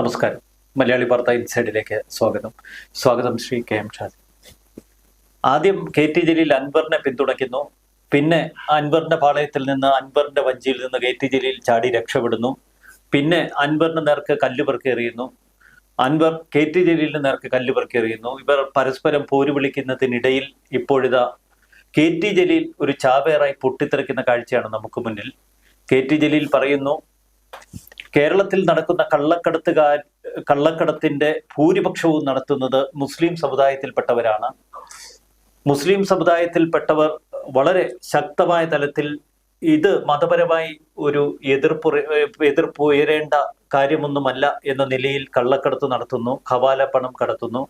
നമസ്കാരം. മലയാളി വാർത്ത ഇൻസൈഡിലേക്ക് സ്വാഗതം. സ്വാഗതം ശ്രീ കെ എം ഷാജി. ആദ്യം കെ ടി ജലീൽ അൻവറിനെ പിന്തുണയ്ക്കുന്നു. പിന്നെ അൻവറിന്റെ പാളയത്തിൽ നിന്ന് അൻവറിന്റെ വഞ്ചിയിൽ നിന്ന് കെ ടി ജലീൽ ചാടി രക്ഷപ്പെടുന്നു. പിന്നെ അൻവറിന് നേർക്ക് കല്ല് പെറുക്കെറിയുന്നു അൻവർ കെ ടി ജലീലിന് നേർക്ക് കല്ല് പെറുക്കെറിയുന്നു ഇവർ പരസ്പരം പോര് വിളിക്കുന്നതിനിടയിൽ ഇപ്പോഴിതാ കെ ടി ജലീൽ ഒരു ചാവേറായി പൊട്ടിത്തെറിക്കുന്ന കാഴ്ചയാണ് നമുക്ക് മുന്നിൽ. കെ ടി ജലീൽ പറയുന്നു കേരളത്തിൽ നടക്കുന്ന കള്ളക്കടത്തുകാർ കള്ളക്കടത്തിന്റെ ഭൂരിപക്ഷവും നടത്തുന്നത് മുസ്ലിം സമുദായത്തിൽപ്പെട്ടവരാണ്. മുസ്ലിം സമുദായത്തിൽപ്പെട്ടവർ വളരെ ശക്തമായ തലത്തിൽ ഇത് മതപരമായി ഒരു എതിർപ്പ് എതിർപ്പ് ഉയരേണ്ട കാര്യമൊന്നുമല്ല എന്ന നിലയിൽ കള്ളക്കടത്ത് നടത്തുന്നു ഖവാല പണം കടത്തുന്നു.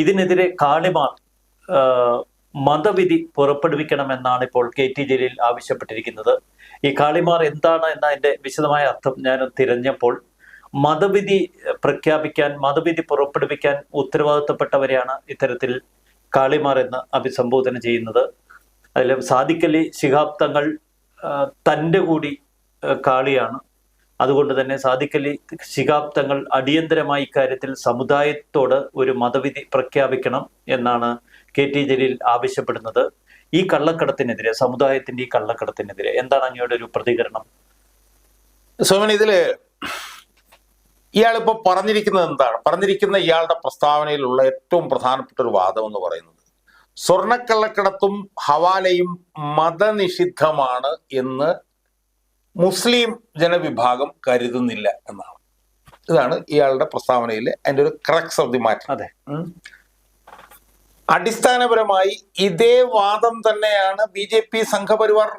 ഇതിനെതിരെ കാളിമാർ മതവിധി പുറപ്പെടുവിക്കണമെന്നാണ് ഇപ്പോൾ കെ ടി ജലീൽ ആവശ്യപ്പെട്ടിരിക്കുന്നത്. ഈ കാളിമാർ എന്താണ് എന്നതിന്റെ വിശദമായ അർത്ഥം ഞാൻ തിരഞ്ഞപ്പോൾ മതവിധി പ്രഖ്യാപിക്കാൻ മതവിധി പുറപ്പെടുവിക്കാൻ ഉത്തരവാദിത്തപ്പെട്ടവരെയാണ് ഇത്തരത്തിൽ കാളിമാർ എന്ന് അഭിസംബോധന ചെയ്യുന്നത്. അതിൽ സാദിക്കലി ശിഹാബ് തങ്ങൾ തന്റെ കൂടി കാളിയാണ്. അതുകൊണ്ട് തന്നെ സാദിക്കലി ശിഹാബ് തങ്ങൾ അടിയന്തരമായി ഇക്കാര്യത്തിൽ സമുദായത്തോട് ഒരു മതവിധി പ്രഖ്യാപിക്കണം എന്നാണ് കെ ടി ജലീൽ ആവശ്യപ്പെടുന്നത് ഈ കള്ളക്കടത്തിനെതിരെ സമുദായത്തിന്റെ ഈ കള്ളക്കടത്തിനെതിരെ. എന്താണ് അങ്ങയുടെ ഒരു പ്രതികരണം? സോമൻ ഇതിൽ ഇയാളിപ്പോ പറഞ്ഞിരിക്കുന്നത് എന്താണ്? പറഞ്ഞിരിക്കുന്ന ഇയാളുടെ പ്രസ്താവനയിലുള്ള ഏറ്റവും പ്രധാനപ്പെട്ട ഒരു വാദം എന്ന് പറയുന്നത് സ്വർണക്കള്ളക്കടത്തും ഹവാലയും മതനിഷിദ്ധമാണ് എന്ന് മുസ്ലിം ജനവിഭാഗം കരുതുന്നില്ല എന്നാണ്. ഇതാണ് ഇയാളുടെ പ്രസ്താവനയിലെ അതിന്റെ ഒരു ക്രക്സ് ഓഫ് ദി മാറ്റർ അതെ. അടിസ്ഥാനപരമായി ഇതേ വാദം തന്നെയാണ് ബി ജെ പി സംഘപരിവാർ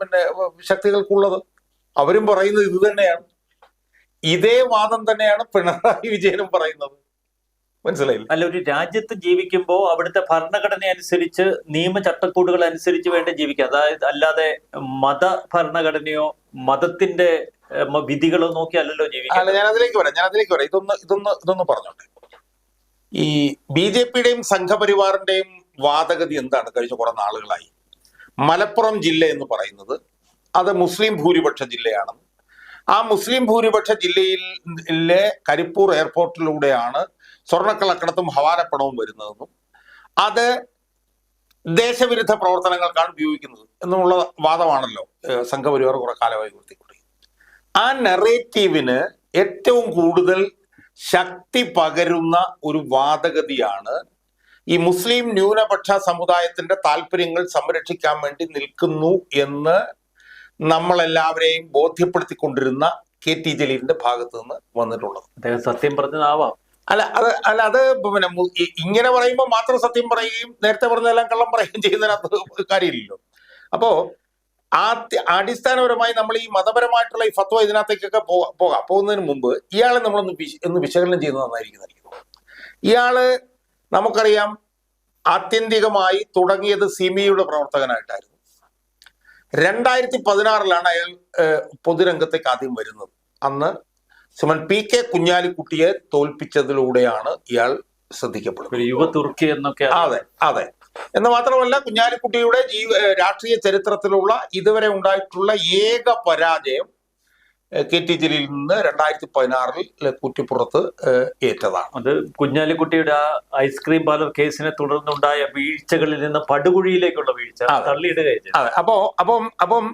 പിന്നെ ശക്തികൾക്കുള്ളത്. അവരും പറയുന്നത് ഇത് തന്നെയാണ്. ഇതേ വാദം തന്നെയാണ് പിണറായി വിജയനും പറയുന്നത്. മനസ്സിലായില്ല? അല്ല ഒരു രാജ്യത്ത് ജീവിക്കുമ്പോൾ അവിടുത്തെ ഭരണഘടന അനുസരിച്ച് നിയമ ചട്ടക്കൂടുകൾ അനുസരിച്ച് വേണ്ടി ജീവിക്കുക അതായത് അല്ലാതെ മത ഭരണഘടനയോ മതത്തിന്റെ വിധികളോ നോക്കി അല്ലല്ലോ ജീവിക്കുക അല്ല ഞാൻ അതിലേക്ക് വരാം. ഞാൻ അതിലേക്ക് വരാം. ഇതൊന്ന് ഇതൊന്ന് ഇതൊന്ന് പറഞ്ഞോട്ടെ. ഈ ബി ജെ പിയുടെയും സംഘപരിവാറിന്റെയും വാദഗതി എന്താണ്? കഴിഞ്ഞ കുറെ നാളുകളായി. മലപ്പുറം ജില്ല എന്ന് പറയുന്നത് അത് മുസ്ലിം ഭൂരിപക്ഷ ജില്ലയാണ് ആ മുസ്ലിം ഭൂരിപക്ഷ ജില്ലയിലെ കരിപ്പൂർ എയർപോർട്ടിലൂടെയാണ് സ്വർണക്കള്ളക്കടത്തും ഹവാലപ്പണവും വരുന്നതെന്നും അത് ദേശവിരുദ്ധ പ്രവർത്തനങ്ങൾക്കാണ് ഉപയോഗിക്കുന്നത് എന്നുള്ള വാദമാണല്ലോ സംഘപരിവാർ കുറെ കാലമായി ഉയർത്തിക്കൊണ്ടിരിക്കുന്നത്. ആ നെറേറ്റീവിന് ഏറ്റവും കൂടുതൽ ശക്തി പകരുന്ന ഒരു വാദഗതിയാണ് ഈ മുസ്ലിം ന്യൂനപക്ഷ സമുദായത്തിന്റെ താല്പര്യങ്ങൾ സംരക്ഷിക്കാൻ വേണ്ടി നിൽക്കുന്നു എന്ന് നമ്മളെല്ലാവരെയും ബോധ്യപ്പെടുത്തിക്കൊണ്ടിരുന്ന കെ ടി ജലീലിന്റെ ഭാഗത്ത് നിന്ന് വന്നിട്ടുള്ളത്. അദ്ദേഹം സത്യം പറഞ്ഞതാവാം. അല്ല അത് അല്ല അത് പിന്നെ ഇങ്ങനെ പറയുമ്പോൾ മാത്രം സത്യം പറയുകയും നേരത്തെ പറഞ്ഞതെല്ലാം കള്ളം പറയുകയും ചെയ്യുന്നതിനകത്ത് കാര്യമില്ലല്ലോ. അപ്പോ ആദ്യ അടിസ്ഥാനപരമായി നമ്മൾ ഈ മതപരമായിട്ടുള്ള ഈ ഫത്വ ഇതിനകത്തേക്കൊക്കെ പോകാം പോകാം. പോകുന്നതിന് മുമ്പ് ഇയാളെ നമ്മളൊന്ന് ഒന്ന് വിശകലനം ചെയ്യുന്നത് നന്നായിരിക്കും എനിക്ക്. ഇയാൾ നമുക്കറിയാം ആത്യന്തികമായി തുടങ്ങിയത് സിമിയുടെ പ്രവർത്തകനായിട്ടായിരുന്നു. രണ്ടായിരത്തി പതിനാറിലാണ് അയാൾ പൊതുരംഗത്തേക്ക് ആദ്യം വരുന്നത്. അന്ന് സുമൻ പി കെ കുഞ്ഞാലിക്കുട്ടിയെ തോൽപ്പിച്ചതിലൂടെയാണ് ഇയാൾ ശ്രദ്ധിക്കപ്പെടുന്നത്. യുവ തുർക്കി എന്നൊക്കെ അതെ അതെ. എന്ന് മാത്രമല്ല കുഞ്ഞാലിക്കുട്ടിയുടെ ജീവ രാഷ്ട്രീയ ചരിത്രത്തിലുള്ള ഇതുവരെ ഉണ്ടായിട്ടുള്ള ഏക പരാജയം കെ ടി ജലീലിൽ നിന്ന് രണ്ടായിരത്തി പതിനാറിൽ കുറ്റിപ്പുറത്ത് ഏറ്റതാണ്. അത് കുഞ്ഞാലിക്കുട്ടിയുടെ ആ ഐസ്ക്രീം പാർലർ കേസിനെ തുടർന്നുണ്ടായ വീഴ്ചകളിൽ നിന്ന് പടുകുഴിയിലേക്കുള്ള വീഴ്ച തള്ളിയിടുക. അതെ. അപ്പോ അപ്പം അപ്പം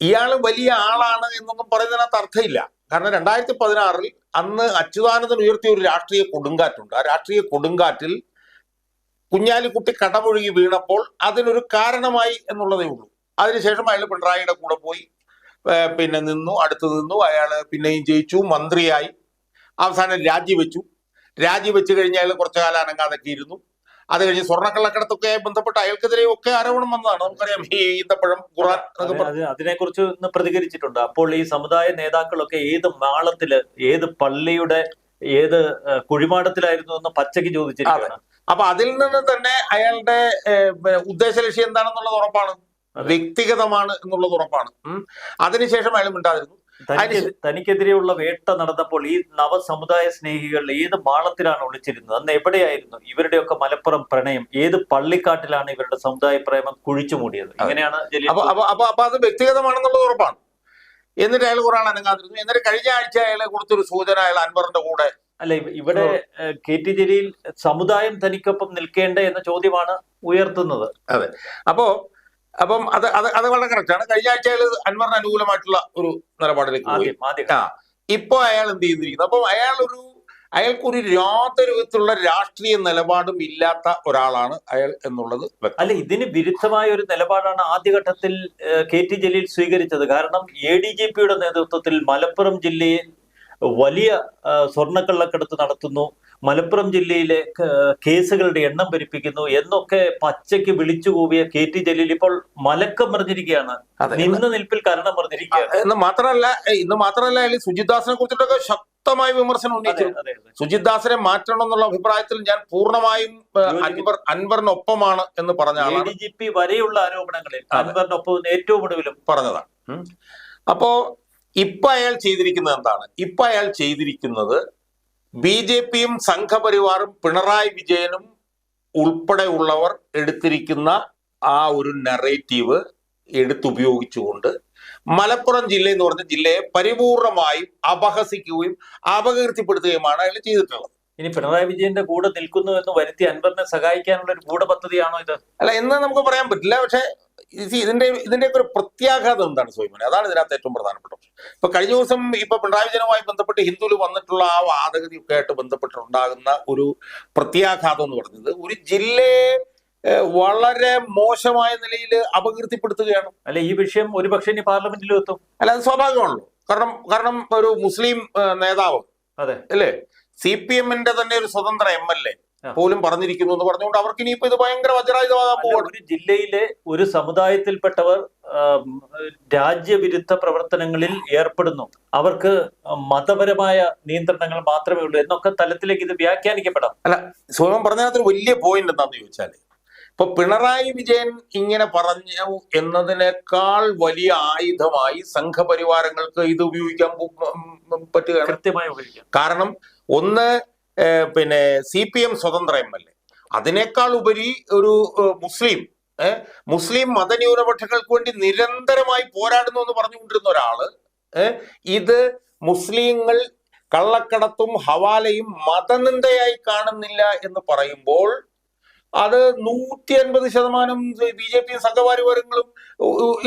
ഇയാൾ വലിയ ആളാണ് എന്നൊന്നും പറയുന്നതിനകത്ത് അർത്ഥമില്ല. കാരണം രണ്ടായിരത്തി പതിനാറിൽ അന്ന് അച്യുതാനന്ദൻ ഉയർത്തിയ ഒരു രാഷ്ട്രീയ കൊടുങ്കാറ്റുണ്ട്. ആ രാഷ്ട്രീയ കൊടുങ്കാറ്റിൽ കുഞ്ഞാലിക്കുട്ടി കടമൊഴുകി വീണപ്പോൾ അതിനൊരു കാരണമായി എന്നുള്ളതേ ഉള്ളൂ. അതിനുശേഷം അയാൾ പിണറായിയുടെ കൂടെ പോയി പിന്നെ നിന്നു അടുത്ത് നിന്നു. അയാൾ പിന്നെയും ജയിച്ചു മന്ത്രിയായി. അവസാനം രാജിവെച്ചു. രാജിവെച്ച് കഴിഞ്ഞ് അയാൾ കുറച്ചു കാലം അനങ്ങാതൊക്കെ ഇരുന്നു. അത് കഴിഞ്ഞ് സ്വർണക്കള്ളക്കടത്തൊക്കെ ബന്ധപ്പെട്ട് അയാൾക്കെതിരെ ഒക്കെ ആരോപണം വന്നതാണ്. നമുക്കറിയാം ഈ ഈന്തപ്പഴം ഖുറാൻ അതിനെക്കുറിച്ച് ഇന്ന് പ്രതികരിച്ചിട്ടുണ്ട്. അപ്പോൾ ഈ സമുദായ നേതാക്കളൊക്കെ ഏത് മാളത്തിൽ ഏത് പള്ളിയുടെ ഏത് കുഴിമാടത്തിലായിരുന്നു എന്ന് പച്ചയ്ക്ക് ചോദിച്ചിരിക്കുകയാണ്. അപ്പൊ അതിൽ നിന്ന് തന്നെ അയാളുടെ ഉദ്ദേശ ലക്ഷ്യം എന്താണെന്നുള്ളത് ഉറപ്പാണ്. വ്യക്തിഗതമാണ് എന്നുള്ളത് ഉറപ്പാണ്. അതിനുശേഷം അയാൾ മിണ്ടാതിരുന്നു. തനിക്ക് തനിക്കെതിരെയുള്ള വേട്ട നടന്നപ്പോൾ ഈ നവസമുദായ സ്നേഹികൾ ഏത് മാളത്തിലാണ് ഒളിച്ചിരുന്നത്? അന്ന് എവിടെയായിരുന്നു ഇവരുടെയൊക്കെ മലപ്പുറം പ്രണയം? ഏത് പള്ളിക്കാട്ടിലാണ് ഇവരുടെ സമുദായ പ്രേമം കുഴിച്ചു മൂടിയത്? ഇങ്ങനെയാണ് അപ്പൊ അത് വ്യക്തിഗതമാണെന്നുള്ളത് ഉറപ്പാണ്. എന്നിട്ട് അയാൾ കുറാൻ അനങ്ങാതിരുന്നു. എന്നിട്ട് കഴിഞ്ഞ ആഴ്ച അയാളെ കൊടുത്തൊരു സൂചന അയാൾ അൻവറിന്റെ കൂടെ അല്ല ഇവിടെ കെ ടി ജലീൽ സമുദായം തനിക്കൊപ്പം നിൽക്കേണ്ട എന്ന ചോദ്യമാണ് ഉയർത്തുന്നത്. അതെ. അപ്പോ അപ്പം അത് അത് അത് വളരെ കറക്റ്റാണ് കഴിഞ്ഞ ആഴ്ച അയാൾ അൻവറിന് അനുകൂലമായിട്ടുള്ള ഒരു നിലപാടിലേക്ക് പോയി. ഇപ്പൊ അയാൾ എന്ത് ചെയ്തിരിക്കുന്നു? അപ്പം അയാൾ ഒരു അയാൾക്കൊരു യാതൊരു വിധത്തിലുള്ള രാഷ്ട്രീയ നിലപാടും ഇല്ലാത്ത ഒരാളാണ് അയാൾ എന്നുള്ളത് അല്ല ഇതിന് വിരുദ്ധമായ ഒരു നിലപാടാണ് ആദ്യഘട്ടത്തിൽ കെ ടി ജലീൽ സ്വീകരിച്ചത്. കാരണം എ ഡി ജി പിയുടെ നേതൃത്വത്തിൽ മലപ്പുറം ജില്ലയിൽ വലിയ സ്വർണക്കള്ളക്കടത്ത് നടത്തുന്നു മലപ്പുറം ജില്ലയിലെ കേസുകളുടെ എണ്ണം പെരുപ്പിക്കുന്നു എന്നൊക്കെ പച്ചയ്ക്ക് വിളിച്ചു കൂവിയ കെ ടി ജലീൽ ഇപ്പോൾ മലക്കം പറഞ്ഞിരിക്കുകയാണ് അതെ. നിന്ന് നിൽപ്പിൽ കാരണം പറഞ്ഞിരിക്കുകയാണ് എന്ന് മാത്രമല്ല ഇന്ന് മാത്രമല്ല സുജിത് ദാസിനെ കുറിച്ചിട്ടൊക്കെ ശക്തമായ വിമർശനം ഉന്നയിച്ചു. സുജിത് ദാസിനെ മാറ്റണം എന്നുള്ള അഭിപ്രായത്തിൽ ഞാൻ പൂർണമായും അൻവർ അൻവറിനൊപ്പമാണ് എന്ന് പറഞ്ഞ ഡി ജി പി വരെയുള്ള ആരോപണങ്ങളിൽ. അൻവറിനൊപ്പം ഏറ്റവും ഒടുവിലും പറഞ്ഞതാണ്. അപ്പോ ഇപ്പൊ അയാൾ ചെയ്തിരിക്കുന്നത് എന്താണ്? ഇപ്പൊ അയാൾ ചെയ്തിരിക്കുന്നത് ബി ജെ പിയും സംഘപരിവാറും പിണറായി വിജയനും ഉൾപ്പെടെയുള്ളവർ എടുത്തിരിക്കുന്ന ആ ഒരു നെറേറ്റീവ് എടുത്തുപയോഗിച്ചുകൊണ്ട് മലപ്പുറം ജില്ല എന്ന് പറഞ്ഞ ജില്ലയെ പരിപൂർണമായും അപഹസിക്കുകയും അപകീർത്തിപ്പെടുത്തുകയുമാണ് അയാൾ ചെയ്തിട്ടുള്ളത്. ഇനി പിണറായി വിജയന്റെ കൂടെ നിൽക്കുന്നു എന്ന് വരുത്തി അൻവറിനെ സഹായിക്കാനുള്ള ഒരു കൂടെ പദ്ധതിയാണോ ഇത്? അല്ല എന്ന് നമുക്ക് പറയാൻ പറ്റില്ല. പക്ഷെ ഇതിന്റെ ഇതിന്റെയൊക്കെ ഒരു പ്രത്യാഘാതം എന്താണ് സോയിമോനെ? അതാണ് ഇതിനകത്ത് ഏറ്റവും പ്രധാനപ്പെട്ട പ്രശ്നം. ഇപ്പൊ കഴിഞ്ഞ ദിവസം ഇപ്പൊ പിണറായി വിജയനുമായി ബന്ധപ്പെട്ട് ഹിന്ദുവിൽ വന്നിട്ടുള്ള ആ വാദഗതിയൊക്കെ ആയിട്ട് ബന്ധപ്പെട്ടുണ്ടാകുന്ന ഒരു പ്രത്യാഘാതം എന്ന് പറയുന്നത് ഒരു ജില്ലയെ വളരെ മോശമായ നിലയിൽ അപകീർത്തിപ്പെടുത്തുകയാണ്. അല്ലെ ഈ വിഷയം ഒരുപക്ഷെ ഇനി പാർലമെന്റിലും എത്തും. അല്ല അത് സ്വാഭാവികമാണല്ലോ. കാരണം കാരണം ഒരു മുസ്ലിം നേതാവും അതെ. അല്ലേ? സി പി എമ്മിന്റെ തന്നെ ഒരു സ്വതന്ത്ര എം എൽ എ. പോലും പറഞ്ഞിരിക്കുന്നു എന്ന് പറഞ്ഞുകൊണ്ട് അവർക്ക് ഇനിയിപ്പോ ഇത് ഭയങ്കര വജ്രായുധമാകാൻ അല്ല, ഒരു ജില്ലയിലെ ഒരു സമുദായത്തിൽപ്പെട്ടവർ രാജ്യവിരുദ്ധ പ്രവർത്തനങ്ങളിൽ ഏർപ്പെടുന്നു. അവർക്ക് മതപരമായ നിയന്ത്രണങ്ങൾ മാത്രമേ ഉള്ളൂ എന്നൊക്കെ തലത്തിലേക്ക് ഇത് വ്യാഖ്യാനിക്കപ്പെടാം. അല്ല സ്വയം പറഞ്ഞതിനകത്ത് വലിയ പോയിന്റ് എന്താന്ന് ചോദിച്ചാൽ ഇപ്പൊ പിണറായി വിജയൻ ഇങ്ങനെ പറഞ്ഞു എന്നതിനേക്കാൾ വലിയ ആയുധമായി സംഘപരിവാരങ്ങൾക്ക് ഇത് ഉപയോഗിക്കാൻ പറ്റുകയാണ്. കാരണം ഒന്ന് പിന്നെ സി പി എം സ്വതന്ത്ര എം എൽ എ. അതിനേക്കാൾ ഉപരി ഒരു മുസ്ലിം മുസ്ലിം മതന്യൂനപക്ഷങ്ങൾക്ക് വേണ്ടി നിരന്തരമായി പോരാടുന്നു എന്ന് പറഞ്ഞുകൊണ്ടിരുന്ന ഒരാൾ ഇത് മുസ്ലിങ്ങൾ കള്ളക്കടത്തും ഹവാലയും മതനിന്ദയായി കാണുന്നില്ല എന്ന് പറയുമ്പോൾ അത് നൂറ്റി അൻപത് ശതമാനം ബി ജെ പിയും സംഘപരിവാരങ്ങളും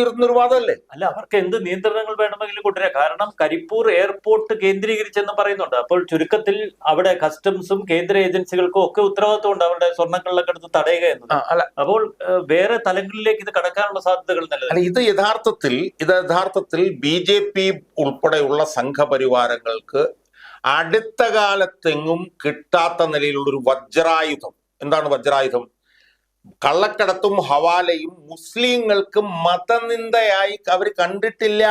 ഇരുന്നൊരു വാദമല്ലേ അല്ല അവർക്ക് എന്ത് നിയന്ത്രണങ്ങൾ വേണമെങ്കിലും കൊണ്ടുവരാം. കാരണം കരിപ്പൂർ എയർപോർട്ട് കേന്ദ്രീകരിച്ചെന്ന് പറയുന്നുണ്ട്. അപ്പോൾ ചുരുക്കത്തിൽ അവിടെ കസ്റ്റംസും കേന്ദ്ര ഏജൻസികൾക്കും ഒക്കെ ഉത്തരവാദിത്വമുണ്ട് അവരുടെ സ്വർണക്കള്ളക്കടത്ത് തടയുക എന്നത്. അല്ല. അപ്പോൾ വേറെ തലങ്ങളിലേക്ക് ഇത് കടക്കാനുള്ള സാധ്യതകൾ നല്ലത് ഇത് യഥാർത്ഥത്തിൽ ഇത് യഥാർത്ഥത്തിൽ ബി ജെ പി ഉൾപ്പെടെയുള്ള സംഘപരിവാരങ്ങൾക്ക് അടുത്ത കാലത്തെങ്ങും കിട്ടാത്ത നിലയിലുള്ള ഒരു വജ്രായുധം എന്താണ് വജ്രായുധം? കള്ളക്കടത്തും ഹവാലയും മുസ്ലിങ്ങൾക്ക് മതനിന്ദയായി അവർ കണ്ടിട്ടില്ല.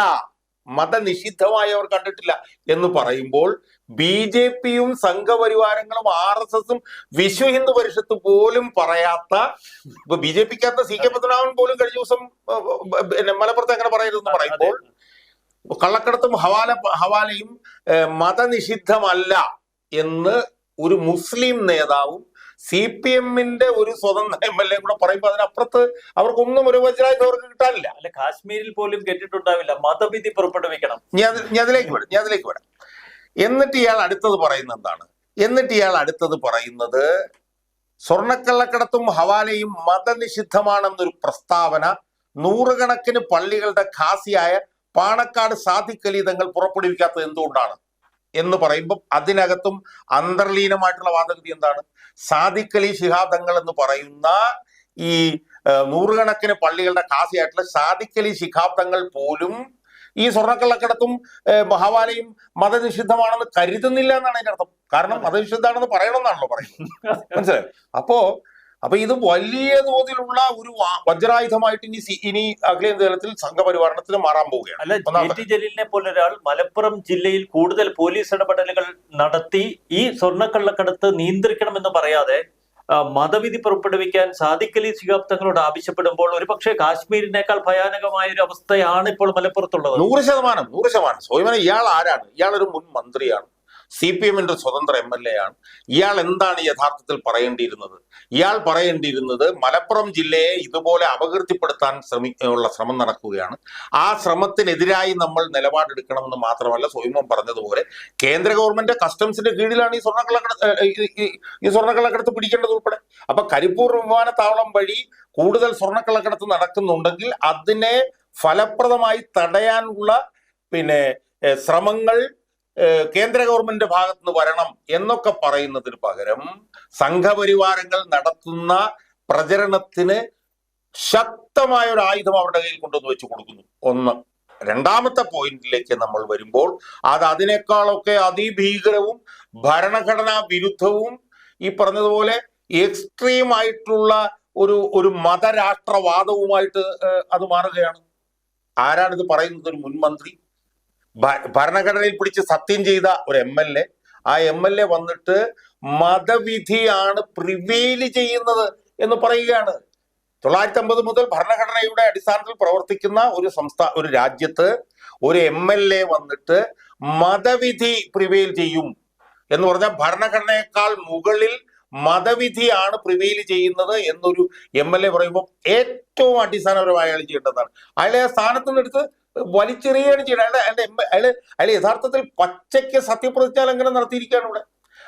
മതനിഷിദ്ധമായി അവർ കണ്ടിട്ടില്ല എന്ന് പറയുമ്പോൾ ബി ജെ പിയും സംഘപരിവാരങ്ങളും ആർ എസ് എസും വിശ്വ ഹിന്ദു പരിഷത്ത് പോലും പറയാത്ത ഇപ്പൊ ബി ജെ പിക്കകത്ത് സി കെ പത്മനാഭൻ പോലും കഴിഞ്ഞ ദിവസം പിന്നെ മലപ്പുറത്ത് അങ്ങനെ പറയരുതെന്ന് പറയുമ്പോൾ കള്ളക്കടത്തും ഹവാല ഹവാലയും മതനിഷിദ്ധമല്ല എന്ന് ഒരു മുസ്ലിം നേതാവും സി പി എമ്മിന്റെ ഒരു സ്വതന്ത്ര എം എൽ എ കൂടെ പറയുമ്പോൾ അതിനപ്പുറത്ത് അവർക്കൊന്നും ഒരു വജ്രായുധം അവർക്ക് കിട്ടാനില്ല. അല്ല കാശ്മീരിൽ പോലും കേട്ടിട്ടുണ്ടാവില്ല. മതവിധി പുറപ്പെടുവിക്കണം ഞാൻ അത് ഞാൻ അതിലേക്ക് വരാം ഞാൻ അതിലേക്ക് വരാം. എന്നിട്ട് ഇയാൾ അടുത്തത് പറയുന്നത് എന്താണ്? എന്നിട്ട് ഇയാൾ അടുത്തത് പറയുന്നത് സ്വർണക്കള്ളക്കടത്തും ഹവാലയും മതനിഷിദ്ധമാണെന്നൊരു പ്രസ്താവന നൂറുകണക്കിന് പള്ളികളുടെ ഖാസിയായ പാണക്കാട് സാധിക്കലി തങ്ങൾ പുറപ്പെടുവിക്കാത്തത് എന്തുകൊണ്ടാണ്? എന്ന് പറയുമ്പോൾ അതിനകത്തും അന്തർലീനമായിട്ടുള്ള വാദഗതി എന്താണ്? സാദിഖലി ശിഹാബ് തങ്ങൾ എന്ന് പറയുന്ന ഈ നൂറുകണക്കിന് പള്ളികളുടെ കാസിയായിട്ടുള്ള സാദിഖലി ശിഹാബ് തങ്ങൾ പോലും ഈ സ്വർണക്കള്ളക്കടത്തും മഹാവാലയും ഹവാലയും മതനിഷിദ്ധമാണെന്ന് കരുതുന്നില്ല എന്നാണ് അതിന്റെ അർത്ഥം. കാരണം മതനിഷിദ്ധമാണെന്ന് പറയണമെന്നാണല്ലോ പറയുന്നത്. മനസ്സിലായോ? അപ്പോ അപ്പൊ ഇത് വലിയ തോതിലുള്ള ഒരു വജ്രായുധമായിട്ട് ഇനി ഇനി അഖിലേന്ത്യതലത്തിൽ സംഘപരിവാരണത്തിന് മാറാൻ പോവുകയാണ്. അല്ല കെ ടി ജലീലിനെ പോലെ ഒരാൾ മലപ്പുറം ജില്ലയിൽ കൂടുതൽ പോലീസ് ഇടപെടലുകൾ നടത്തി ഈ സ്വർണക്കള്ളക്കടത്ത് നിയന്ത്രിക്കണമെന്ന് പറയാതെ മതവിധി പുറപ്പെടുവിക്കാൻ സാധിക്കലി ശിഹാബ് തങ്ങളോട് ആവശ്യപ്പെടുമ്പോൾ ഒരുപക്ഷെ കാശ്മീരിനേക്കാൾ ഭയാനകമായ ഒരു അവസ്ഥയാണ് ഇപ്പോൾ മലപ്പുറത്തുള്ളത്. നൂറ് ശതമാനം നൂറ് ശതമാനം. ഇയാൾ ആരാണ്? ഇയാൾ ഒരു മുൻ മന്ത്രിയാണ്. സി പി എമ്മിന്റെ സ്വതന്ത്ര എം എൽ എ ആണ്. ഇയാൾ എന്താണ് യഥാർത്ഥത്തിൽ പറയേണ്ടിയിരുന്നത്? ഇയാൾ പറയേണ്ടിയിരുന്നത് മലപ്പുറം ജില്ലയെ ഇതുപോലെ അപകീർത്തിപ്പെടുത്താൻ ശ്രമി ഉള്ള ശ്രമം നടക്കുകയാണ്. ആ ശ്രമത്തിനെതിരായി നമ്മൾ നിലപാടെടുക്കണമെന്ന് മാത്രമല്ല സ്വയമം പറഞ്ഞതുപോലെ കേന്ദ്ര ഗവൺമെന്റ് കസ്റ്റംസിന്റെ കീഴിലാണ് ഈ സ്വർണക്കള്ളക്കടത്ത് ഈ- സ്വർണക്കള്ളക്കടത്ത് പിടിക്കേണ്ടത് ഉൾപ്പെടെ. അപ്പൊ കരിപ്പൂർ വിമാനത്താവളം വഴി കൂടുതൽ സ്വർണക്കള്ളക്കടത്ത് നടക്കുന്നുണ്ടെങ്കിൽ അതിനെ ഫലപ്രദമായി തടയാനുള്ള പിന്നെ ശ്രമങ്ങൾ കേന്ദ്ര ഗവൺമെന്റിന്റെ ഭാഗത്ത് നിന്ന് വരണം എന്നൊക്കെ പറയുന്നതിന് പകരം സംഘപരിവാരങ്ങൾ നടത്തുന്ന പ്രചരണത്തിന് ശക്തമായ ഒരു ആയുധം അവരുടെ കയ്യിൽ കൊണ്ടുവന്ന് വെച്ച് കൊടുക്കുന്നു. ഒന്ന്. രണ്ടാമത്തെ പോയിന്റിലേക്ക് നമ്മൾ വരുമ്പോൾ അത് അതിനേക്കാളൊക്കെ അതിഭീകരവും ഭരണഘടനാ വിരുദ്ധവും ഈ പറഞ്ഞതുപോലെ എക്സ്ട്രീം ആയിട്ടുള്ള ഒരു ഒരു മതരാഷ്ട്രവാദവുമായിട്ട് അത് മാറുകയാണ്. ആരാണിത് പറയുന്നത്? ഒരു മുൻമന്ത്രി. ഭരണഘടനയിൽ പിടിച്ച് സത്യം ചെയ്ത ഒരു എം എൽ എ ആ എം എൽ എ വന്നിട്ട് മതവിധിയാണ് പ്രിവെയിൽ ചെയ്യുന്നത് എന്ന് പറയുകയാണ്. തൊള്ളായിരത്തി അമ്പത് മുതൽ ഭരണഘടനയുടെ അടിസ്ഥാനത്തിൽ പ്രവർത്തിക്കുന്ന ഒരു സംസ്ഥാന ഒരു രാജ്യത്ത് ഒരു എം എൽ എ വന്നിട്ട് മതവിധി പ്രിവെയിൽ ചെയ്യും എന്ന് പറഞ്ഞാൽ ഭരണഘടനയേക്കാൾ മുകളിൽ മതവിധിയാണ് പ്രിവെയിൽ ചെയ്യുന്നത് എന്നൊരു എം എൽ എ പറയുമ്പോൾ ഏറ്റവും അടിസ്ഥാനപരമായി അയാൾ ചെയ്യേണ്ടതാണ്. അയാളെ ആ സ്ഥാനത്ത് നിന്ന് എടുത്ത് വലിച്ചെറിയുകയാണ് ചെയ്യുന്നത്. അയാൾ അയാൾ അയാൾ യഥാർത്ഥത്തിൽ പച്ചയ്ക്ക് സത്യപ്രതിജ്ഞ ലംഘനം നടത്തിയിരിക്കുകയാണ് ഇവിടെ?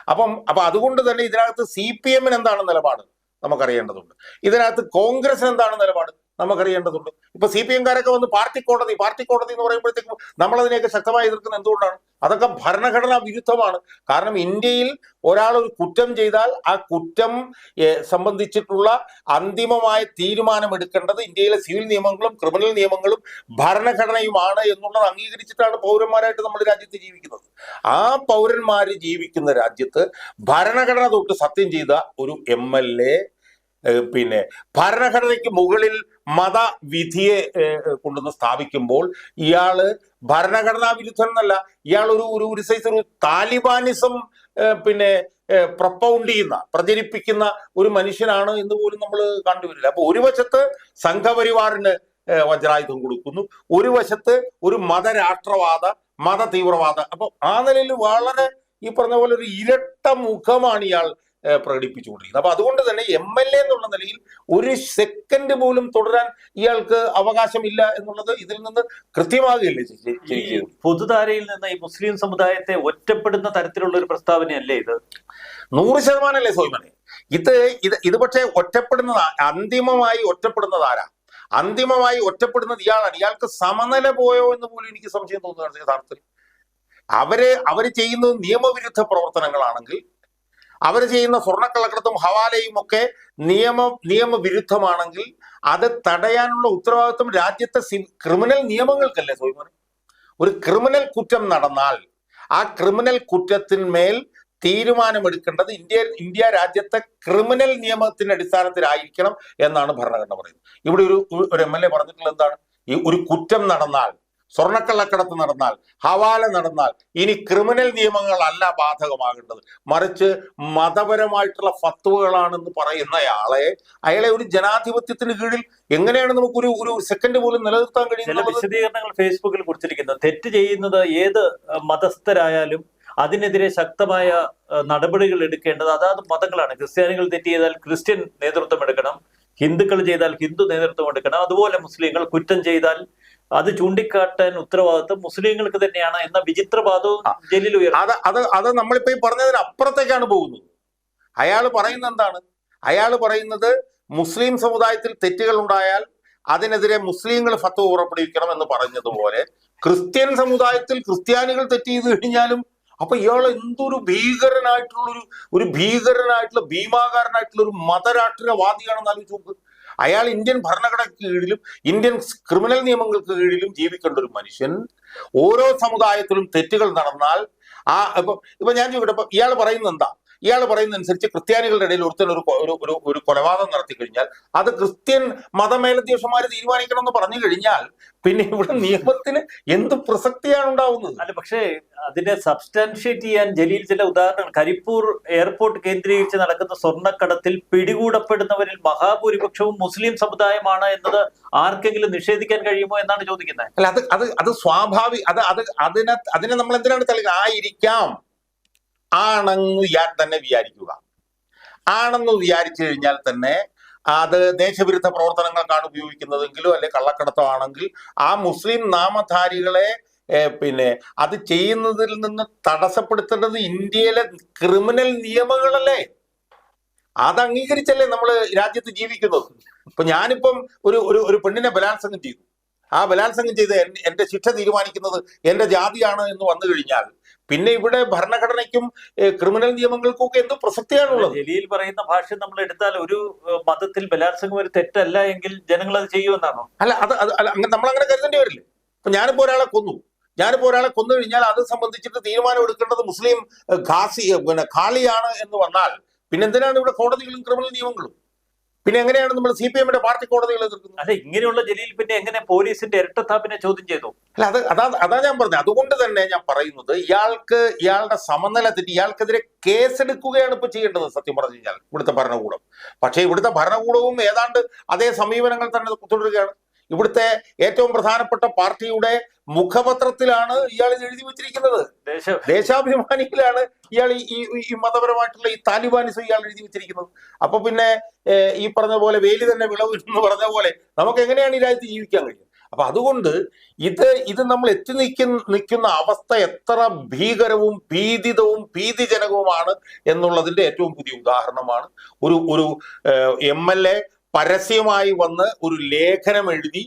അപ്പം അപ്പൊ അതുകൊണ്ട് തന്നെ ഇതിനകത്ത് സി പി എമ്മിന് എന്താണ് നിലപാട്? നമുക്കറിയേണ്ടതുണ്ട്. ഇതിനകത്ത് കോൺഗ്രസിന് എന്താണ് നിലപാട്? നമുക്കറിയേണ്ടതുണ്ട്. ഇപ്പൊ സി പി എംകാരൊക്കെ വന്ന് പാർട്ടി കോടതി പാർട്ടി കോടതി എന്ന് പറയുമ്പോഴത്തേക്കും നമ്മൾ അതിനെയൊക്കെ ശക്തമായി എതിർക്കുന്നത് എന്തുകൊണ്ടാണ്? അതൊക്കെ ഭരണഘടനാ വിരുദ്ധമാണ്. കാരണം ഇന്ത്യയിൽ ഒരാൾ ഒരു കുറ്റം ചെയ്താൽ ആ കുറ്റം സംബന്ധിച്ചിട്ടുള്ള അന്തിമമായ തീരുമാനമെടുക്കേണ്ടത് ഇന്ത്യയിലെ സിവിൽ നിയമങ്ങളും ക്രിമിനൽ നിയമങ്ങളും ഭരണഘടനയുമാണ് എന്നുള്ളത് അംഗീകരിച്ചിട്ടാണ് പൗരന്മാരായിട്ട് നമ്മുടെ രാജ്യത്ത് ജീവിക്കുന്നത്. ആ പൗരന്മാര് ജീവിക്കുന്ന രാജ്യത്ത് ഭരണഘടന തൊട്ട് സത്യം ചെയ്ത ഒരു എ പിന്നെ ഭരണഘടനയ്ക്ക് മുകളിൽ മതവിധിയെ കൊണ്ടുവന്ന് സ്ഥാപിക്കുമ്പോൾ ഇയാൾ ഭരണഘടനാ വിരുദ്ധനെന്നല്ല ഇയാൾ ഒരു ഒരു ഒരു സൈസ് ഒരു താലിബാനിസം പിന്നെ പ്രപ്പൗണ്ട് ചെയ്യുന്ന പ്രചരിപ്പിക്കുന്ന ഒരു മനുഷ്യനാണ് എന്ന് പോലും നമ്മൾ കണ്ടുവരില്ല. അപ്പൊ ഒരു വശത്ത് സംഘപരിവാറിന് വജ്രായുധം കൊടുക്കുന്നു ഒരു വശത്ത് ഒരു മതരാഷ്ട്രവാദ മത തീവ്രവാദ അപ്പൊ ആ നിലയിൽ വളരെ ഈ പറഞ്ഞ പോലെ ഒരു ഇരട്ട മുഖമാണ് ഇയാൾ പ്രകടിപ്പിച്ചുകൊണ്ടിരിക്കുന്നത് അപ്പൊ അതുകൊണ്ട് തന്നെ എം എൽ എ എന്നുള്ള നിലയിൽ ഒരു സെക്കൻഡ് പോലും തുടരാൻ ഇയാൾക്ക് അവകാശമില്ല എന്നുള്ളത് ഇതിൽ നിന്ന് കൃത്യമാകുകയല്ലേ? പൊതുധാരയിൽ നിന്ന് ഈ മുസ്ലിം സമുദായത്തെ ഒറ്റപ്പെടുന്ന തരത്തിലുള്ള ഒരു പ്രസ്താവനയല്ലേ ഇത്? നൂറ് ശതമാനമല്ലേ സോയ്മനെ? ഇത് ഇത് ഇത് പക്ഷേ ഒറ്റപ്പെടുന്നത് അന്തിമമായി ഒറ്റപ്പെടുന്നത് ആരാ? അന്തിമമായി ഒറ്റപ്പെടുന്നത് ഇയാളാണ്. ഇയാൾക്ക് സമനില പോയോ എന്ന് പോലും എനിക്ക് സംശയം തോന്നുകയാണ് യഥാർത്ഥത്തിൽ. അവർ അവർ ചെയ്യുന്നത് നിയമവിരുദ്ധ പ്രവർത്തനങ്ങളാണെങ്കിൽ അവർ ചെയ്യുന്ന സ്വർണക്കള്ളക്കടത്തും ഹവാലയും ഒക്കെ നിയമ നിയമവിരുദ്ധമാണെങ്കിൽ അത് തടയാനുള്ള ഉത്തരവാദിത്വം രാജ്യത്തെ ക്രിമിനൽ നിയമങ്ങൾക്കല്ലേ സോയ്മോനെ? ഒരു ക്രിമിനൽ കുറ്റം നടന്നാൽ ആ ക്രിമിനൽ കുറ്റത്തിന്മേൽ തീരുമാനമെടുക്കേണ്ടത് ഇന്ത്യ ഇന്ത്യ രാജ്യത്തെ ക്രിമിനൽ നിയമത്തിന്റെ അടിസ്ഥാനത്തിലായിരിക്കണം എന്നാണ് ഭരണഘടന പറയുന്നത്. ഇവിടെ ഒരു ഒരു എം എൽ എ പറഞ്ഞിട്ടുള്ളത് എന്താണ്? ഈ ഒരു കുറ്റം നടന്നാൽ സ്വർണക്കള്ളക്കടത്ത് നടന്നാൽ ഹവാല നടന്നാൽ ഇനി ക്രിമിനൽ നിയമങ്ങളല്ല ബാധകമാകേണ്ടത്. മറിച്ച് മതപരമായിട്ടുള്ള ഫത്വകളാണെന്ന് പറയുന്നയാളെ അയാളെ ഒരു ജനാധിപത്യത്തിന് കീഴിൽ എങ്ങനെയാണ് നമുക്കൊരു ഒരു സെക്കൻഡ് പോലും നിലനിർത്താൻ കഴിയുന്നത് വിശദീകരണങ്ങൾ ഫേസ്ബുക്കിൽ കുറിച്ചിരിക്കുന്നത് തെറ്റ് ചെയ്യുന്നത് ഏത് മതസ്ഥരായാലും അതിനെതിരെ ശക്തമായ നടപടികൾ എടുക്കേണ്ടത് അതാത് മതങ്ങളാണ്. ക്രിസ്ത്യാനികൾ തെറ്റ് ചെയ്താൽ ക്രിസ്ത്യൻ നേതൃത്വം എടുക്കണം. ഹിന്ദുക്കൾ ചെയ്താൽ ഹിന്ദു നേതൃത്വം എടുക്കണം. അതുപോലെ മുസ്ലിങ്ങൾ കുറ്റം ചെയ്താൽ അത് ചൂണ്ടിക്കാട്ടാൻ ഉത്തരവാദിത്വം മുസ്ലിങ്ങൾക്ക് തന്നെയാണ് എന്ന വിചിത്രവാദവും ജയിലിൽ ഉയർന്നു അത് അത് അത് നമ്മളിപ്പോ ഈ പറഞ്ഞതിന് അപ്പുറത്തേക്കാണ് പോകുന്നത്. അയാൾ പറയുന്നത് എന്താണ്? അയാൾ പറയുന്നത് മുസ്ലിം സമുദായത്തിൽ തെറ്റുകൾ ഉണ്ടായാൽ അതിനെതിരെ മുസ്ലിങ്ങൾ ഫത്വ പുറപ്പെടുവിക്കണം എന്ന് പറഞ്ഞതുപോലെ ക്രിസ്ത്യൻ സമുദായത്തിൽ ക്രിസ്ത്യാനികൾ തെറ്റ് ചെയ്ത് കഴിഞ്ഞാലും അപ്പൊ ഇയാൾ എന്തൊരു ഭീകരനായിട്ടുള്ള ഒരു ഒരു ഭീകരനായിട്ടുള്ള ഭീമാകാരനായിട്ടുള്ള ഒരു മതരാഷ്ട്രീയവാദിയാണെന്ന് ആലോചിച്ച് നോക്ക്. അയാൾ ഇന്ത്യൻ ഭരണഘടനയ്ക്ക് കീഴിലും ഇന്ത്യൻ ക്രിമിനൽ നിയമങ്ങൾക്ക് കീഴിലും ജീവിക്കേണ്ട ഒരു മനുഷ്യൻ. ഓരോ സമുദായത്തിലും തെറ്റുകൾ നടന്നാൽ ആ ഇപ്പൊ ഇപ്പൊ ഞാൻ ചോദിക്കട്ടെ ഇപ്പം ഇയാൾ പറയുന്നത് എന്താ? ഇയാൾ പറയുന്നതനുസരിച്ച് ക്രിസ്ത്യാനികളുടെ ഇടയിൽ ഒരുത്തൻ ഒരു ഒരു ഒരു കൊലപാതകം നടത്തി കഴിഞ്ഞാൽ അത് ക്രിസ്ത്യൻ മതമേലധ്യക്ഷന്മാർ തീരുമാനിക്കണം എന്ന് പറഞ്ഞു കഴിഞ്ഞാൽ പിന്നെ ഇവിടെ നിയമത്തിന് എന്ത് പ്രസക്തിയാണ് ഉണ്ടാവുന്നത്? അല്ല പക്ഷേ അതിനെ സബ്സ്റ്റാൻഷിയേറ്റ് ചെയ്യാൻ ജലീൽ ചില ഉദാഹരണങ്ങൾ. കരിപ്പൂർ എയർപോർട്ട് കേന്ദ്രീകരിച്ച് നടക്കുന്ന സ്വർണക്കടത്തിൽ പിടികൂടപ്പെടുന്നവരിൽ മഹാഭൂരിപക്ഷവും മുസ്ലിം സമുദായമാണ് എന്നത് ആർക്കെങ്കിലും നിഷേധിക്കാൻ കഴിയുമോ എന്നാണ് ചോദിക്കുന്നത്. അല്ല അത് അത് അത് സ്വാഭാവിക അത് അത് അതിനെ അതിനെ നമ്മൾ എന്തിനാണ് തെളിയിക്കുന്നത് ആയിരിക്കാം. ആണെന്ന് ഞാൻ തന്നെ വിചാരിക്കുക. ആണെന്ന് വിചാരിച്ചു കഴിഞ്ഞാൽ തന്നെ അത് ദേശവിരുദ്ധ പ്രവർത്തനങ്ങൾക്കാണ് ഉപയോഗിക്കുന്നതെങ്കിലോ അല്ലെ കള്ളക്കടത്തോ ആണെങ്കിൽ ആ മുസ്ലിം നാമധാരികളെ പിന്നെ അത് ചെയ്യുന്നതിൽ നിന്ന് തടസ്സപ്പെടുത്തേണ്ടത് ഇന്ത്യയിലെ ക്രിമിനൽ നിയമങ്ങളല്ലേ? അത് അംഗീകരിച്ചല്ലേ നമ്മൾ രാജ്യത്ത് ജീവിക്കുന്നത്? ഇപ്പൊ ഞാനിപ്പം ഒരു ഒരു ഒരു പെണ്ണിനെ ബലാത്സംഗം ചെയ്തു. ആ ബലാത്സംഗം ചെയ്ത് എന്റെ ശിക്ഷ തീരുമാനിക്കുന്നത് എന്റെ ജാതിയാണ് എന്ന് വന്നു കഴിഞ്ഞാൽ പിന്നെ ഇവിടെ ഭരണഘടനയ്ക്കും ക്രിമിനൽ നിയമങ്ങൾക്കും ഒക്കെ എന്ത് പ്രസക്തിയാണുള്ളത്. ജലീൽ പറയുന്ന ഭാഷ നമ്മൾ എടുത്താൽ ഒരു മതത്തിൽ ബലാത്സംഗം ഒരു തെറ്റല്ല എങ്കിൽ ജനങ്ങൾ അത് ചെയ്യുമെന്നാണോ? അല്ല അത് നമ്മൾ അങ്ങനെ കരുതേണ്ടി വരില്ലേ. ഇപ്പൊ ഞാനിപ്പോ ഒരാളെ കൊന്നു. ഞാനിപ്പോ ഒരാളെ കൊന്നു കഴിഞ്ഞാൽ അത് സംബന്ധിച്ചിട്ട് തീരുമാനം എടുക്കേണ്ടത് മുസ്ലിം ഖാസി പിന്നെ ഖാളിയാണ് എന്ന് വന്നാൽ പിന്നെ എന്തിനാണ് ഇവിടെ കോടതികളും ക്രിമിനൽ നിയമങ്ങളും? പിന്നെ എങ്ങനെയാണ് നമ്മൾ സി പി എമ്മിന്റെ പാർട്ടി കോടതികൾ എതിർക്കുന്നത്? അല്ല ഇങ്ങനെയുള്ള ജലീൽ പിന്നെ എങ്ങനെ പോലീസിന്റെ ഇരട്ടത്താപ്പിനെ ചോദ്യം ചെയ്തു? അല്ല അത് അതാ അതാ ഞാൻ പറഞ്ഞത് അതുകൊണ്ട് തന്നെ ഞാൻ പറയുന്നത് ഇയാൾക്ക് ഇയാളുടെ സമനില തെറ്റി ഇയാൾക്കെതിരെ കേസെടുക്കുകയാണ് ഇപ്പൊ ചെയ്യേണ്ടത് സത്യം പറഞ്ഞു കഴിഞ്ഞാൽ ഇവിടുത്തെ ഭരണകൂടം. പക്ഷേ ഇവിടുത്തെ ഭരണകൂടവും ഏതാണ്ട് അതേ സമീപനങ്ങൾ തന്നെ തുടരുകയാണ്. ഇവിടുത്തെ ഏറ്റവും പ്രധാനപ്പെട്ട പാർട്ടിയുടെ മുഖപത്രത്തിലാണ് ഇയാൾ എഴുതി വെച്ചിരിക്കുന്നത്. ദേശ. ദേശാഭിമാനിയിലാണ് ഇയാൾ ഈ ഈ- ഈ മതപരമായിട്ടുള്ള ഈ താലിബാനിസം ഇയാൾ എഴുതി വെച്ചിരിക്കുന്നത്. അപ്പൊ പിന്നെ ഈ പറഞ്ഞ പോലെ വേലി തന്നെ വിളവ് എന്ന് പറഞ്ഞ പോലെ നമുക്ക് എങ്ങനെയാണ് ഈ രാജ്യത്ത് ജീവിക്കാൻ കഴിയും അപ്പൊ അതുകൊണ്ട് ഇത് ഇത് നമ്മൾ എത്തി നിൽക്കുന്ന നിൽക്കുന്ന അവസ്ഥ എത്ര ഭീകരവും ഭീതിതവും ഭീതിജനകവുമാണ് എന്നുള്ളതിന്റെ ഏറ്റവും പുതിയ ഉദാഹരണമാണ്. ഒരു ഒരു എം എൽ എ പരസ്യമായി വന്ന് ഒരു ലേഖനം എഴുതി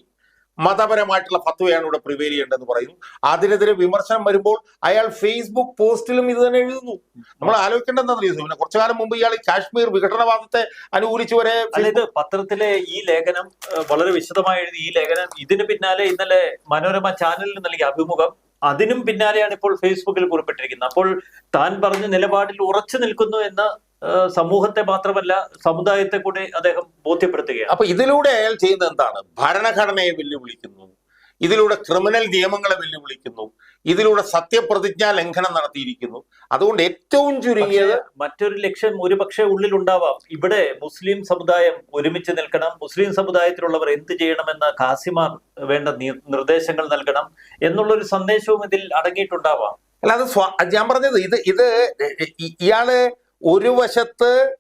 മതപരമായിട്ടുള്ള ഫത്വയാണ് ഇവിടെ പ്രിവെയിൽ ചെയ്യേണ്ടതെന്ന് പറയുന്നു. അതിനെതിരെ വിമർശനം വരുമ്പോൾ അയാൾ ഫേസ്ബുക്ക് പോസ്റ്റിലും ഇത് തന്നെ എഴുതുന്നു. നമ്മൾ ആലോചിക്കേണ്ടതെന്ന് പിന്നെ കുറച്ചു കാലം മുമ്പ് ഇയാൾ കാശ്മീർ വിഘടനവാദത്തെ അനുകൂലിച്ചു വരെ അതായത് പത്രത്തിലെ ഈ ലേഖനം വളരെ വിശദമായി എഴുതി ഈ ലേഖനം ഇതിന് പിന്നാലെ ഇന്നലെ മനോരമ ചാനലിൽ നൽകിയ അഭിമുഖം അതിനും പിന്നാലെയാണ് ഇപ്പോൾ ഫേസ്ബുക്കിൽ കുറിപ്പെട്ടിരിക്കുന്നത് അപ്പോൾ താൻ പറഞ്ഞ നിലപാടിൽ ഉറച്ചു നിൽക്കുന്നു എന്ന് സമൂഹത്തെ മാത്രമല്ല സമുദായത്തെ കൂടി അദ്ദേഹം ബോധ്യപ്പെടുത്തുകയാണ്. അപ്പൊ ഇതിലൂടെ അയാൾ ചെയ്യുന്നത് എന്താണ്? ഭരണഘടനയെ വെല്ലുവിളിക്കുന്നു ഇതിലൂടെ ക്രിമിനൽ നിയമങ്ങളെ വെല്ലുവിളിക്കുന്നു ഇതിലൂടെ സത്യപ്രതിജ്ഞാ ലംഘനം നടത്തിയിരിക്കുന്നു. അതുകൊണ്ട് ഏറ്റവും ചുരുങ്ങിയത് മറ്റൊരു ലക്ഷ്യം ഒരുപക്ഷെ ഉള്ളിലുണ്ടാവാം. ഇവിടെ മുസ്ലിം സമുദായം ഒരുമിച്ച് നിൽക്കണം. മുസ്ലിം സമുദായത്തിലുള്ളവർ എന്ത് ചെയ്യണമെന്ന് കാസിമാർ വേണ്ട നിർദ്ദേശങ്ങൾ നൽകണം എന്നുള്ളൊരു സന്ദേശവും ഇതിൽ അടങ്ങിയിട്ടുണ്ടാവാം. അല്ലാതെ ഞാൻ പറഞ്ഞത് ഇത് ഇത് ഇയാൾ ഒരു വശത്ത്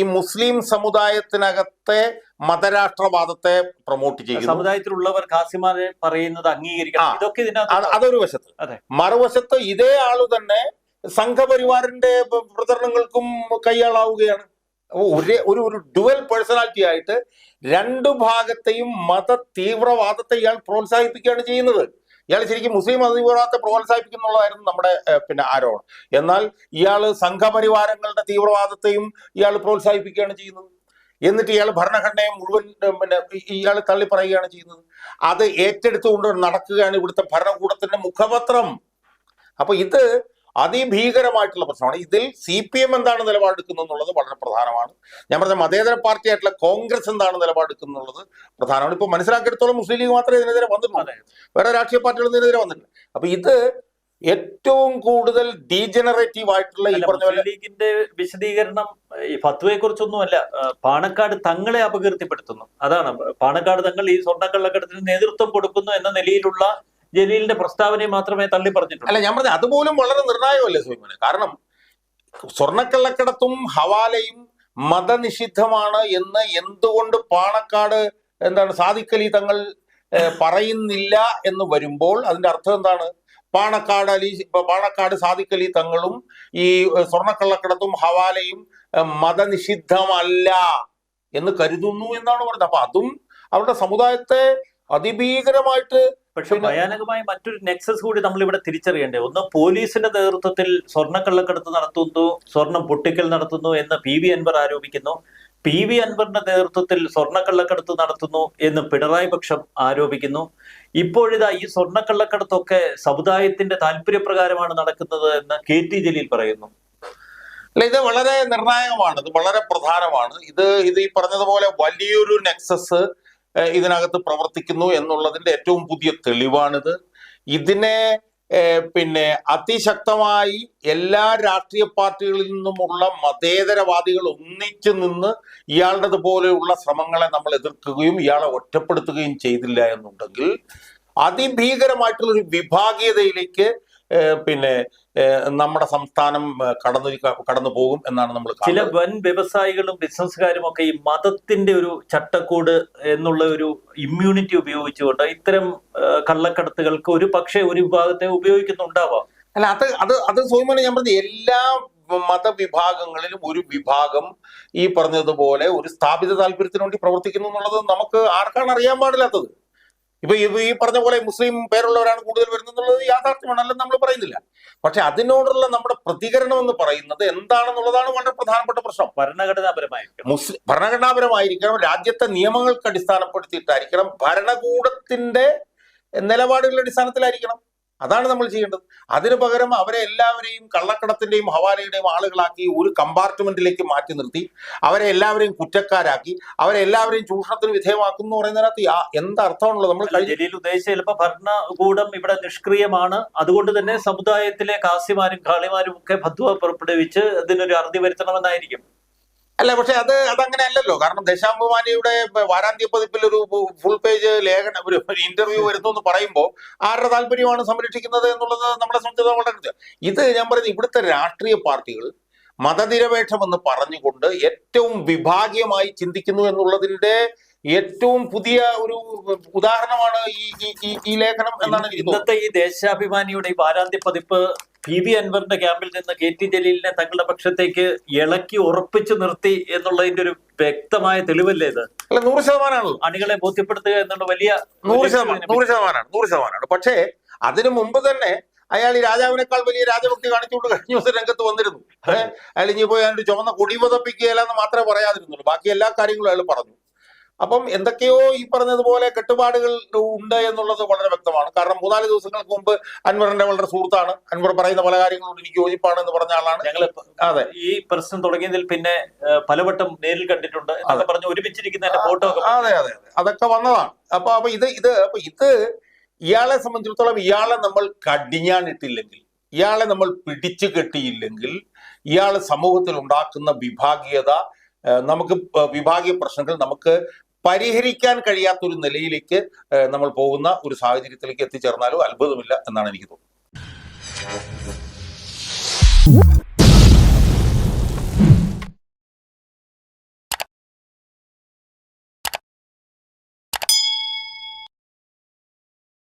ഈ മുസ്ലിം സമുദായത്തിനകത്തെ മതരാഷ്ട്രവാദത്തെ പ്രൊമോട്ട് ചെയ്യുന്നു. സമുദായത്തിലുള്ളവർ ഖാസിമാരെ പറയുന്നത് അംഗീകരിക്കണം. ഇതൊക്കെ അതൊരു വശത്ത്. മറുവശത്ത് ഇതേ ആൾ തന്നെ സംഘപരിവാറിന്റെ പ്രചരണങ്ങൾക്കും കൈയാളാവുകയാണ് ഒരേ ഒരു ഒരു ഡുവൽ പേഴ്സണാലിറ്റി ആയിട്ട് രണ്ടു ഭാഗത്തെയും മത തീവ്രവാദത്തെ ഇയാൾ പ്രോത്സാഹിപ്പിക്കുകയാണ് ചെയ്യുന്നത്. ഇയാൾ ശരിക്കും മുസ്ലിം തീവ്രവാദത്തെ പ്രോത്സാഹിപ്പിക്കുന്നുള്ളതായിരുന്നു നമ്മുടെ പിന്നെ ആരോപണം. എന്നാൽ ഇയാൾ സംഘപരിവാരങ്ങളുടെ തീവ്രവാദത്തെയും ഇയാൾ പ്രോത്സാഹിപ്പിക്കുകയാണ് ചെയ്യുന്നത്. എന്നിട്ട് ഇയാൾ ഭരണഘടനയെ മുഴുവൻ പിന്നെ ഇയാൾ തള്ളി പറയുകയാണ് ചെയ്യുന്നത്. അത് ഏറ്റെടുത്തുകൊണ്ട് നടക്കുകയാണ് ഇവിടുത്തെ ഭരണകൂടത്തിന്റെ മുഖപത്രം. അപ്പൊ ഇത് അതിഭീകരമായിട്ടുള്ള പ്രശ്നമാണ്. ഇതിൽ സി പി എം എന്താണ് നിലപാടെടുക്കുന്നത് എന്നുള്ളത് വളരെ പ്രധാനമാണ്. ഞാൻ പറഞ്ഞ മതേതര പാർട്ടിയായിട്ടുള്ള കോൺഗ്രസ് എന്താണ് നിലപാടെടുക്കുന്നത് എന്നുള്ളത് പ്രധാനമാണ്. ഇപ്പൊ മനസ്സിലാക്കിയെടുത്തോളം മുസ്ലിം ലീഗ് മാത്രമേ ഇതിനെതിരെ വന്നിട്ടുള്ളൂ. വേറെ രാഷ്ട്രീയ പാർട്ടികളും ഇതിനെതിരെ വന്നിട്ടില്ല. അപ്പൊ ഇത് ഏറ്റവും കൂടുതൽ ഡീജനറേറ്റീവ് ആയിട്ടുള്ള ഈ പറഞ്ഞ ലീഗിന്റെ വിശദീകരണം ഈ ഫത്വയെ കുറിച്ചൊന്നുമല്ല പാണക്കാട് തങ്ങളെ അപകീർത്തിപ്പെടുത്തുന്നു. അതാണ് പാണക്കാട് തങ്ങൾ ഈ സ്വർണക്കള്ളക്കടത്തിന് നേതൃത്വം കൊടുക്കുന്നു എന്ന നിലയിലുള്ള ജലീലിന്റെ പ്രസ്താവനയെ മാത്രമേ തള്ളി പറഞ്ഞിട്ടുള്ളൂ. അല്ല ഞാൻ പറഞ്ഞ അതുപോലും വളരെ നിർണായകമല്ലേ സുഹൈമനെ കാരണം സ്വർണക്കള്ളക്കടത്തും ഹവാലയും മതനിഷിദ്ധമാണ് എന്ന് എന്തുകൊണ്ട് പാണക്കാട് എന്താണ് സാദിഖലി തങ്ങൾ പറയുന്നില്ല എന്ന് വരുമ്പോൾ അതിന്റെ അർത്ഥം എന്താണ്? പാണക്കാട് അലി പാണക്കാട് സാദിഖലി തങ്ങളും ഈ സ്വർണക്കള്ളക്കടത്തും ഹവാലയും മതനിഷിദ്ധമല്ല എന്ന് കരുതുന്നു എന്നാണ് പറഞ്ഞത്. അപ്പൊ അതും അവരുടെ സമുദായത്തെ അതിഭീകരമായിട്ട് പക്ഷെ ഭയാനകമായ മറ്റൊരു നെക്സസ് കൂടി നമ്മൾ ഇവിടെ തിരിച്ചറിയേണ്ടത് ഒന്ന് പോലീസിന്റെ നേതൃത്വത്തിൽ സ്വർണക്കള്ളക്കടത്ത് നടത്തുന്നു സ്വർണം പൊട്ടിക്കൽ നടത്തുന്നു എന്ന് പി വി അൻവർ ആരോപിക്കുന്നു. പി വി അൻവറിന്റെ നേതൃത്വത്തിൽ സ്വർണക്കള്ളക്കടത്ത് നടത്തുന്നു എന്ന് പിണറായി പക്ഷം ആരോപിക്കുന്നു. ഇപ്പോഴിതാ ഈ സ്വർണക്കള്ളക്കടത്തൊക്കെ സമുദായത്തിന്റെ താല്പര്യപ്രകാരമാണ് നടക്കുന്നത് എന്ന് കെ ടി ജലീൽ പറയുന്നു. അല്ല ഇത് വളരെ നിർണായകമാണ്. ഇത് വളരെ പ്രധാനമാണ്. ഇത് ഇത് ഈ പറഞ്ഞതുപോലെ വലിയൊരു നെക്സസ് ഇതിനകത്ത് പ്രവർത്തിക്കുന്നു എന്നുള്ളതിന്റെ ഏറ്റവും പുതിയ തെളിവാണിത്. ഇതിനെ പിന്നെ അതിശക്തമായി എല്ലാ രാഷ്ട്രീയ പാർട്ടികളിൽ നിന്നുമുള്ള മതേതരവാദികൾ ഒന്നിച്ചു നിന്ന് ഇയാളുടെ പോലെയുള്ള ശ്രമങ്ങളെ നമ്മൾ എതിർക്കുകയും ഇയാളെ ഒറ്റപ്പെടുത്തുകയും ചെയ്തില്ല എന്നുണ്ടെങ്കിൽ അതിഭീകരമായിട്ടുള്ള ഒരു വിഭാഗീയതയിലേക്ക് പിന്നെ നമ്മുടെ സംസ്ഥാനം കടന്നു കടന്നു പോകും എന്നാണ് നമ്മൾ ചില വൻ വ്യവസായികളും ബിസിനസ്സുകാരും ഒക്കെ ഈ മതത്തിന്റെ ഒരു ചട്ടക്കൂട് എന്നുള്ള ഒരു ഇമ്മ്യൂണിറ്റി ഉപയോഗിച്ചുകൊണ്ട് ഇത്തരം കള്ളക്കടത്തുകൾക്ക് ഒരു പക്ഷേ ഒരു വിഭാഗത്തെ ഉപയോഗിക്കുന്നുണ്ടാവാം. അല്ല അത് അത് അത് സോയ്മോനെ ഞാൻ പറഞ്ഞത് എല്ലാ മതവിഭാഗങ്ങളിലും ഒരു വിഭാഗം ഈ പറഞ്ഞതുപോലെ ഒരു സ്ഥാപിത താല്പര്യത്തിന് വേണ്ടി പ്രവർത്തിക്കുന്നു എന്നുള്ളത് നമുക്ക് ആർക്കാണ് അറിയാൻ പാടില്ലാത്തത്. ഇപ്പൊ ഇത് ഈ പറഞ്ഞ പോലെ മുസ്ലിം പേരുള്ളവരാണ് കൂടുതൽ വരുന്നത് എന്നുള്ളത് യാഥാർത്ഥ്യമാണ്. അല്ലെന്ന് നമ്മൾ പറയുന്നില്ല. പക്ഷെ അതിനോടുള്ള നമ്മുടെ പ്രതികരണം എന്ന് പറയുന്നത് എന്താണെന്നുള്ളതാണ് വളരെ പ്രധാനപ്പെട്ട പ്രശ്നം. ഭരണഘടനാപരമായിരിക്കണം. മുസ്ലിം ഭരണഘടനാപരമായിരിക്കണം. രാജ്യത്തെ നിയമങ്ങൾക്ക് അടിസ്ഥാനപ്പെടുത്തിയിട്ടായിരിക്കണം ഭരണകൂടത്തിന്റെ നിലപാടുകളുടെ അടിസ്ഥാനത്തിലായിരിക്കണം. അതാണ് നമ്മൾ ചെയ്യേണ്ടത്. അതിനു പകരം അവരെ എല്ലാവരെയും കള്ളക്കടത്തിന്റെയും ഹവാലയുടെയും ആളുകളാക്കി ഒരു കമ്പാർട്ട്മെന്റിലേക്ക് മാറ്റി നിർത്തി. അവരെ എല്ലാവരെയും കുറ്റക്കാരാക്കി. അവരെ എല്ലാവരെയും ചൂഷണത്തിന് വിധേയമാക്കും എന്ന് പറയുന്നതിനകത്ത് എന്തർത്ഥമാണുള്ളത്? നമ്മൾ ജലീൽ ഉദ്ദേശിച്ച ചിലപ്പോൾ ഭരണകൂടം ഇവിടെ നിഷ്ക്രിയമാണ്. അതുകൊണ്ട് തന്നെ സമുദായത്തിലെ കാസിമാരും കാളിമാരും ഒക്കെ ഫത്വ പുറപ്പെടുവിച്ച് അതിനൊരു അറുതി വരുത്തണമെന്നായിരിക്കും. അല്ല പക്ഷെ അത് അതങ്ങനെ അല്ലല്ലോ കാരണം ദശാംബുമാനിയുടെ വാരാന്ത്യ പതിപ്പിൽ ഒരു ഫുൾ പേജ് ലേഖന ഒരു ഇന്റർവ്യൂ വരുന്നു എന്ന് പറയുമ്പോൾ ആരുടെ താല്പര്യമാണ് സംരക്ഷിക്കുന്നത് എന്നുള്ളത് നമ്മളെ സംബന്ധിച്ച് വളരെ ഇത് ഞാൻ പറയുന്നത് ഇവിടുത്തെ രാഷ്ട്രീയ പാർട്ടികൾ മതനിരപേക്ഷം എന്ന് പറഞ്ഞുകൊണ്ട് ഏറ്റവും വിഭാഗീയമായി ചിന്തിക്കുന്നു എന്നുള്ളതിന്റെ ഏറ്റവും പുതിയ ഒരു ഉദാഹരണമാണ് ഈ ഈ- ലേഖനം എന്നാണ് ഇന്നത്തെ ഈ ദേശാഭിമാനിയുടെ ഈ വാരാന്ത്യ പതിപ്പ് പി വി അൻവറിന്റെ ക്യാമ്പിൽ നിന്ന് കെ ടി ജലീലിനെ തങ്ങളുടെ പക്ഷത്തേക്ക് ഇളക്കി ഉറപ്പിച്ചു നിർത്തി എന്നുള്ളതിന്റെ ഒരു വ്യക്തമായ തെളിവല്ലേ ഇത്? അല്ല നൂറ് ശതമാനമാണല്ലോ അണികളെ ബോധ്യപ്പെടുത്തുക എന്നുള്ള വലിയ നൂറ് ശതമാനം നൂറ് ശതമാനമാണ് നൂറ് ശതമാനമാണ്. പക്ഷേ അതിനു മുമ്പ് തന്നെ അയാൾ ഈ രാജാവിനേക്കാൾ വലിയ രാജഭക്തി കാണിച്ചുകൊണ്ട് കഴിഞ്ഞ ദിവസം രംഗത്ത് വന്നിരുന്നു. അയാൾ ഇനി പോയി അതിന്റെ ചുമന്ന കൊടി പതപ്പിക്കുകയില്ല എന്ന് മാത്രമേ പറയാതിരുന്നുള്ളൂ. ബാക്കി എല്ലാ കാര്യങ്ങളും അയാൾ പറഞ്ഞു. അപ്പം എന്തൊക്കെയോ ഈ പറഞ്ഞതുപോലെ കെട്ടുപാടുകൾ ഉണ്ട് എന്നുള്ളത് വളരെ വ്യക്തമാണ്. കാരണം മൂന്നാൽ ദിവസങ്ങൾക്ക് മുമ്പ് അൻവറിന്റെ വളരെ സുഹൃത്താണ്. അൻവർ പറയുന്ന പല കാര്യങ്ങളോട് എനിക്ക് യോജിപ്പാണ് എന്ന് പറഞ്ഞ ആളാണ്. ഞങ്ങൾ അതെ. ഈ പ്രശ്നം തുടങ്ങിയതിൽ പിന്നെ പലവട്ടം നേരിൽ കണ്ടിട്ടുണ്ട് പറഞ്ഞു ഒരുമിച്ചിരിക്കുന്നതിന്റെ ഫോട്ടോ അതെ അതെ അതെ. അതൊക്കെ വന്നതാണ്. അപ്പൊ അപ്പൊ ഇത് ഇത് അപ്പൊ ഇത് ഇയാളെ സംബന്ധിച്ചിടത്തോളം ഇയാളെ നമ്മൾ കടിഞ്ഞാണിട്ടില്ലെങ്കിൽ ഇയാളെ നമ്മൾ പിടിച്ചു കെട്ടിയില്ലെങ്കിൽ ഇയാൾ സമൂഹത്തിൽ ഉണ്ടാക്കുന്ന വിഭാഗീയത നമുക്ക് വിഭാഗീയ പ്രശ്നങ്ങൾ നമുക്ക് പരിഹരിക്കാൻ കഴിയാത്ത ഒരു നിലയിലേക്ക് നമ്മൾ പോകുന്ന ഒരു സാഹചര്യത്തിലേക്ക് എത്തിച്ചേർന്നാലും അത്ഭുതമില്ല എന്നാണ് എനിക്ക് തോന്നുന്നത്.